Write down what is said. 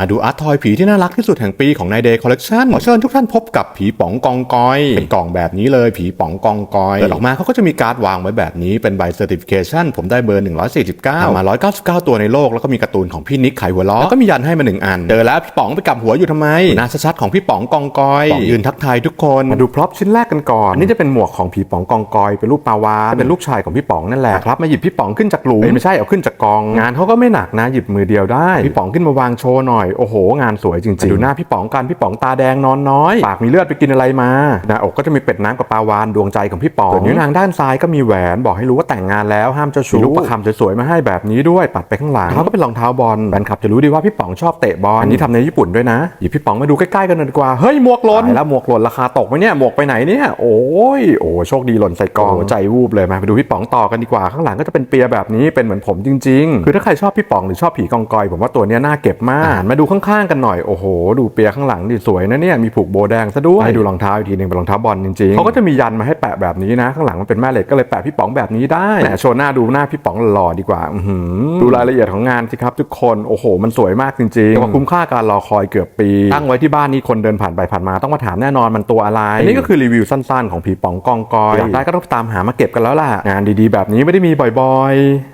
มาดูอาร์ตทอยผีที่น่ารักที่สุดแห่งปีของนายเดย์คอลเลกชันขอเชิญทุกท่านพบกับผีป๋องกองกอย เป็นกล่องแบบนี้เลยผีป๋องกองกอยเปิดออกมาเขาก็จะมีการ์ดวางไว้แบบนี้เป็นใบเซอร์ติฟิเคชันผมได้เบอร์ 149มา 199 ตัวในโลก แล้วก็มีการ์ตูนของพี่นิกไขหัวล้อแล้วก็มียันให้มาหนึ่งอัน เจอแล้วพี่ป๋องไปกลับหัวอยู่ทำไมหน้าชัดๆของพี่ป๋องกองกอยป๋องยืนทักทายทุกคนมาดูพร็อพชิ้นแรกกันก่อนอันนี่จะเป็นหมวกของผีป๋องกองกอยเป็นรูปปลาวานเป็นลูกชายของพี่ป๋องนั่นแหละครับมาหยิบพี่ป๋องขึ้นจากหลุมไม่ใช่เอาขึ้นจากกองงานเขาก็ไม่หนักนะหยิบมือเดียวได้พี่ป๋องขึ้นมาวางโชว์หน่อยโอ้โห งานสวยจริงๆดูหน้าพี่ป๋องกันพี่ป๋องตาแดงนอนน้อยปากมีเลือดไปกินอะไรมาหน้าอกก็จะมีเป็ดน้ำกับปลาวานดวงใจของพี่ป๋องส่วนนิ้วนางด้านซ้ายก็มีแหวนบอกให้รู้ว่าแต่งงานแล้วห้ามเจ้าชู้มีลูกประคำสวยๆมาให้แบบนี้ด้วยปัดไปข้างหลังเขาก็เป็นรองเท้าบอลแฟนคลับจะรู้ดีว่าพี่ป๋องชอบเตะบอลอันนี้ทำในญี่ปุ่นด้วยนะหยิบพี่ป๋องมาดูใกล้ๆกันหน่อยดีกว่าเฮ้ยหมวกหล่นตายแล้วหมวกหล่นราคาตกไหมเนี่ยหมวกไปไหนเนี่ยโอ้ยโอ้โชคดีหล่นใส่กองหัวใจวูบเลยมาไปดูพี่ป๋องต่อกันดีกว่าข้างหลังก็จะเป็นเปียแบบนี้เป็นเหมือนผมจริง ๆ คือถ้าใครชอบพี่ป๋องหรือชอบผีกองกอยผมว่าตัวเนี้ยน่าเก็บมากหันมาดูข้างๆกันหน่อย โอ้โห ดูเปียข้างหลังดิสวยนะเนี่ยมีผูกโบแดงซะด้วยให้ดูรองเท้าอีกทีหนึงเป็นรองเท้าบอลจริงๆเขาก็จะมียันมาให้แปะแบบนี้นะ ข้างหลังมันเป็นแม่เหล็กก็เลยแปะพี่ป๋องแบบนี้ได้แหมโชว์หน้าดูหน้าพี่ป๋องหล่อๆดีกว่าอื้อหือดูรายละเอียดของงานสิครับทุกคนโอ้โห มันสวยมากจริงๆแต่ว่าคุ้มค่าการรอคอยเกือบปี ตั้งไว้ที่บ้านนี้คนเดินผ่านไปผ่านมาต้องมาถามแน่นอนมันตัวอะไรอันนี้ก็คือรีวิวสั้นๆ ของผีป๋องกองกอยอยากได้ก็ต้องตามหามาเก็บกันแล้วล่ะงานดีๆ แบบนี้ไม่ได้มีบ่อยๆ